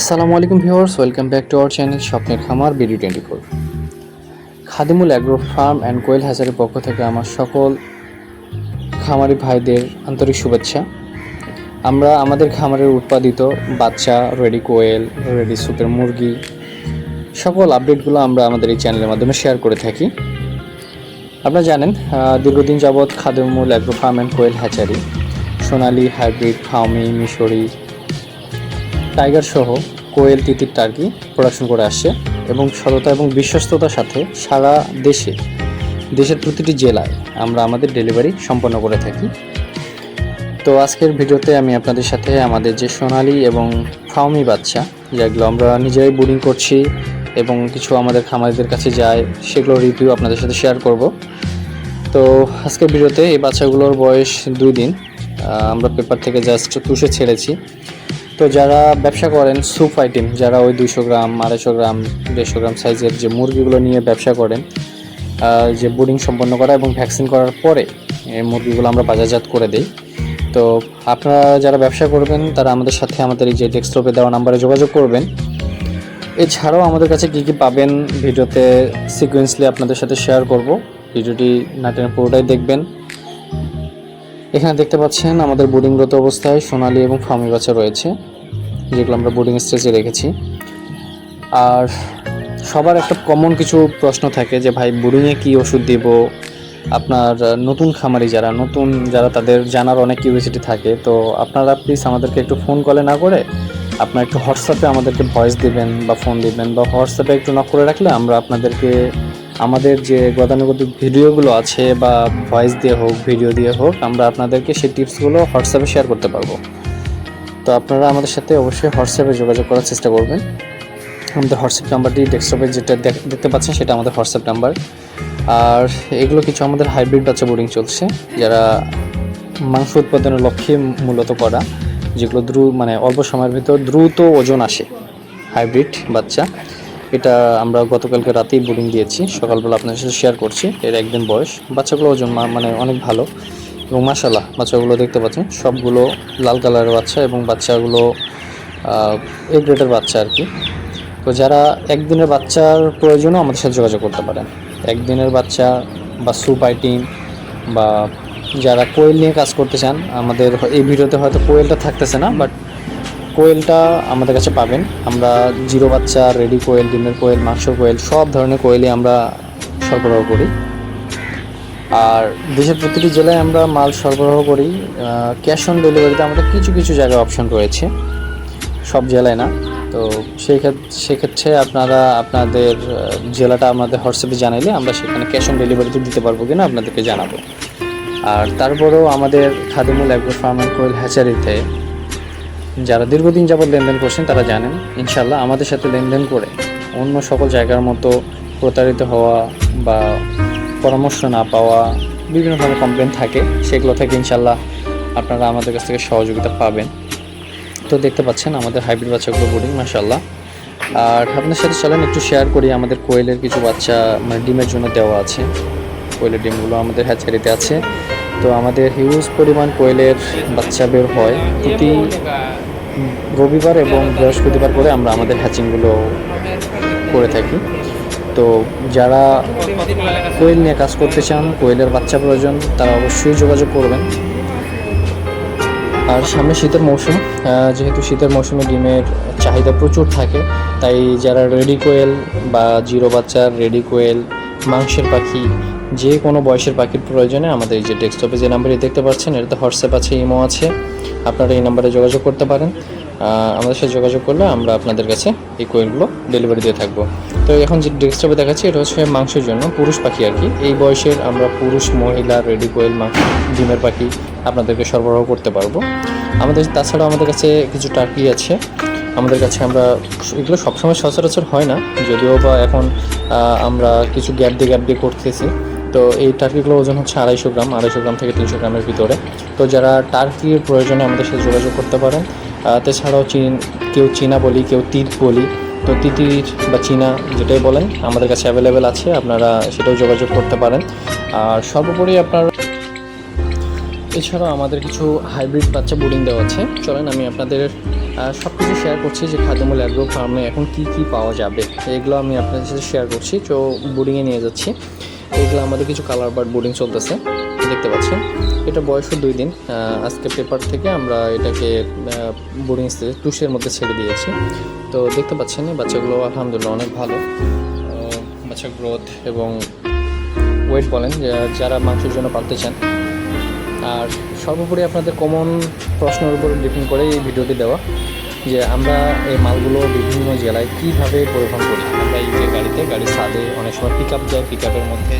আসসালামু আলাইকুম viewers, welcome back to our channel স্বপ্নের খামার BD twenty four Khadimul agro farm and quail হ্যাচারের পক্ষ থেকে আমার সকল খামারি ভাইদের আন্তরিক শুভেচ্ছা। আমরা আমাদের খামারের উৎপাদিত বাচ্চা রেডি কোয়েল রেডি সুপের মুরগি, সকল আপডেটগুলো আমরা আমাদের এই চ্যানেলের মাধ্যমে শেয়ার করে থাকি। আপনারা জানেন দীর্ঘদিন যাবৎ Khadimul agro farm and quail hatchery Sonali hybrid, Fayoumi, মিশরি টাইগার সহ কোয়েল তিতির টার্কি প্রোডাকশন করে আসছে এবং সততা এবং বিশ্বস্ততার সাথে সারা দেশে, দেশের প্রতিটি জেলায় আমরা আমাদের ডেলিভারি সম্পন্ন করে থাকি। তো আজকের ভিডিওতে আমি আপনাদের সাথে আমাদের যে সোনালি এবং ফাউমি বাচ্চা, যেগুলো আমরা নিজেরাই বোর্ডিং করছি এবং কিছু আমাদের খামারিদের কাছে যায় সেগুলো রিভিউ আপনাদের সাথে শেয়ার করব। তো আজকের ভিডিওতে এই বাচ্চাগুলোর বয়স দুই দিন আমরা পেপার থেকে জাস্ট তুষে ছেড়েছি। তো যারা ব্যবসা করেন স্যুপ আইটেম যারা ওই দুশো গ্রাম, আড়াইশো গ্রাম, দেড়শো গ্রাম সাইজের যে মুরগিগুলো নিয়ে ব্যবসা করেন যে বোর্ডিং সম্পন্ন করা এবং ভ্যাকসিন করার পরে এই মুরগিগুলো আমরা বাজারজাত করে দিই। তো আপনারা যারা ব্যবসা করবেন, তারা আমাদের সাথে আমাদের এই যে ডেস্কটপে দেওয়া নাম্বারে যোগাযোগ করবেন। এছাড়াও আমাদের কাছে কী কী পাবেন ভিডিওতে সিকোয়েন্সলি আপনাদের সাথে শেয়ার করব। ভিডিওটি নাটের পুরোটাই দেখবেন। এখানে দেখতে পাচ্ছেন আমাদের বোর্ডিংরত অবস্থায় সোনালি এবং ফার্মি বাচ্চা রয়েছে। যেগুলো আমরা বোর্ডিং স্টেজে রেখেছি। আর সবার একটা কমন কিছু প্রশ্ন থাকে যে, ভাই বোর্ডিংয়ে কী ওষুধ দিব? আপনার নতুন খামারি যারা, নতুন যারা তাদের জানার অনেক কিউরিয়াসিটি থাকে, তো আপনারা প্লিজ আমাদেরকে একটু ফোন কলে না করে আপনার একটু হোয়াটসঅ্যাপে আমাদেরকে ভয়েস দিবেন বা ফোন দিবেন বা হোয়াটসঅ্যাপে একটু নক করে রাখলে আমরা আপনাদেরকে আমাদের যে গতানুগতিক ভিডিওগুলো আছে বা ভয়েস দিয়ে হোক ভিডিও দিয়ে হোক, আমরা আপনাদেরকে সেই টিপসগুলো হোয়াটসঅ্যাপে শেয়ার করতে পারব। তো আপনারা আমাদের সাথে অবশ্যই হোয়াটসঅ্যাপে যোগাযোগ করার চেষ্টা করবেন। আমাদের হোয়াটসঅ্যাপ নাম্বারটি ডেস্কটপে যেটা দেখ- দেখতে পাচ্ছেন সেটা আমাদের হোয়াটসঅ্যাপ নাম্বার। আর এগুলো কিছু আমাদের হাইব্রিড বাচ্চা বোর্ডিং চলছে, যারা মাংস উৎপাদনের লক্ষ্যে মূলত করা, যেগুলো দ্রুত মানে অল্প সময়ের ভিতর দ্রুত ওজন আসে হাইব্রিড বাচ্চা। এটা আমরা গতকালকে রাতেই বোর্ডিং দিয়েছি, সকালবেলা আপনার সাথে শেয়ার করছি, এর একদিন বয়স। বাচ্চাগুলো ওজন মানে অনেক ভালো। এবং মাসাল্লাহ বাচ্চাগুলো দেখতে পাচ্ছেন, সবগুলো লাল কালারের বাচ্চা এবং বাচ্চাগুলো এ গ্রেডের বাচ্চা আর কি। তো যারা একদিনের বাচ্চার প্রয়োজনও আমাদের সাথে যোগাযোগ করতে পারেন। একদিনের বাচ্চা বা সুপ আইটিম বা যারা কোয়েল নিয়ে কাজ করতে চান, আমাদের এই ভিডিওতে হয়তো কোয়েলটা থাকতেছে না বাট কোয়েলটা আমাদের কাছে পাবেন। আমরা জিরো বাচ্চা রেডি কোয়েল, ডিমের কোয়েল মাংস কোয়েল, সব ধরনের কোয়েলই আমরা সরবরাহ করি। আর দেশের প্রতিটি জেলায় আমরা মাল সরবরাহ করি ক্যাশ অন ডেলিভারিতে আমাদের কিছু কিছু জায়গায় অপশন রয়েছে। সব জেলায় না। তো সেই ক্ষেত্রে সেক্ষেত্রে আপনারা আপনাদের জেলাটা আমাদের হোয়াটসঅ্যাপে জানাইলে আমরা সেখানে ক্যাশ অন ডেলিভারিতে দিতে পারব কিনা আপনাদেরকে জানাব। আর তারপরেও আমাদের Khadimul agro farm and quail হ্যাচারিতে যারা দীর্ঘদিন যাবত লেনদেন করছেন তারা জানেন ইনশাল্লাহ আমাদের সাথে লেনদেন করে অন্য সকল জায়গার মতো প্রতারিত হওয়া বা পরামর্শ না পাওয়া বিভিন্ন ধরনের কমপ্লেন থাকে, সেগুলো থেকে ইনশাল্লাহ আপনারা আমাদের কাছ থেকে সহযোগিতা পাবেন। তো দেখতে পাচ্ছেন আমাদের হাইব্রিড বাচ্চাগুলো বোর্ডিং মাসাল্লাহ আর আপনার সাথে চলেন একটু শেয়ার করি, আমাদের কোয়েলের কিছু বাচ্চা মানে ডিমের জন্য দেওয়া আছে। কোয়েলের ডিমগুলো আমাদের হ্যাচারিতে আছে। তো আমাদের হিউজ পরিমাণ কোয়েলের বাচ্চা বের হয় প্রতি রবিবার এবং বৃহস্পতিবার করে আমরা আমাদের হ্যাচিংগুলো করে থাকি। তো যারা কোয়েল নিয়ে কাজ করতে চান, কোয়েলের বাচ্চা প্রয়োজন, তারা অবশ্যই যোগাযোগ করবেন। আর সামনে শীতের মৌসুম যেহেতু শীতের মৌসুমে ডিমের চাহিদা প্রচুর থাকে, তাই যারা রেডি কোয়েল বা জিরো বাচ্চার রেডি কোয়েল, মাংসের পাখি, যে কোনো বয়সের পাখির প্রয়োজনে আমাদের এই যে ডেস্কটপে যে নাম্বারটি দেখতে পাচ্ছেন, এটাতে হোয়াটসঅ্যাপ আছে, ইমো আছে, আপনারা এই নাম্বারে যোগাযোগ করতে পারেন। আমাদের সাথে যোগাযোগ করলে আমরা আপনাদের কাছে এই কোয়েলগুলো ডেলিভারি দিয়ে থাকব। তো এখন যে ডেস্কটপে দেখাচ্ছি, এটা হচ্ছে মাংসের জন্য পুরুষ পাখি আর কি। এই বয়সের আমরা পুরুষ, মহিলা, রেডি কোয়েল, মাংস, ডিমের পাখি আপনাদেরকে সরবরাহ করতে পারব। আমাদের তাছাড়াও আমাদের কাছে কিছু টার্কি আছে। আমাদের কাছে আমরা এগুলো সবসময় সচরাচর হয় না, যদিও বা এখন আমরা কিছু গ্যাপ দিয়ে গ্যাপ দিয়ে করতেছি। তো এই টার্কিগুলো ওজন হচ্ছে আড়াইশো গ্রাম আড়াইশো গ্রাম থেকে তিনশো গ্রামের ভিতরে। তো যারা টার্কির প্রয়োজনে আমাদের সাথে যোগাযোগ করতে পারেন তাছাড়াও চীন, কেউ চীনা বলি, কেউ তিত বলি, তো তিতির বা চীনা যেটাই বলেন, আমাদের কাছে অ্যাভেলেবেল আছে, আপনারা সেটাও যোগাযোগ করতে পারেন। আর সর্বোপরি আপনার এছাড়াও আমাদের কিছু হাইব্রিড বাচ্চা বোর্ডিং দেওয়া আছে। চলেন আমি আপনাদের সব কিছু শেয়ার করছি যে খাদ্যমূল অ্যাগ্রো ফার্মে এখন কি কি পাওয়া যাবে। এগুলো আমি আপনাদের সাথে শেয়ার করছি, তো বোর্ডিংয়ে নিয়ে যাচ্ছি। এগুলো আমাদের কিছু কালার বার্ড বোর্ডিং চলতেছে। দেখতে পাচ্ছেন এটা বয়সও দুই দিন। আজকে পেপার থেকে আমরা এটাকে বোর্ডিং তুষের মধ্যে ছেড়ে দিয়েছি। তো দেখতে পাচ্ছেন বাচ্চাগুলো আলহামদুলিল্লাহ অনেক ভালো। বাচ্চা গ্রোথ এবং ওয়েট বলেন যারা মাংসের জন্য পালতে চান। আর সর্বোপরি আপনাদের কমন প্রশ্নের উপর ডিপেন্ড করে এই ভিডিওটি দেওয়া, যে আমরা এই মালগুলো বিভিন্ন জেলায় কীভাবে পরিবহন করি। আমরা এই যে গাড়িতে গাড়ির ছাদে অনেক সময় পিক আপ যায় পিক আপের মধ্যে।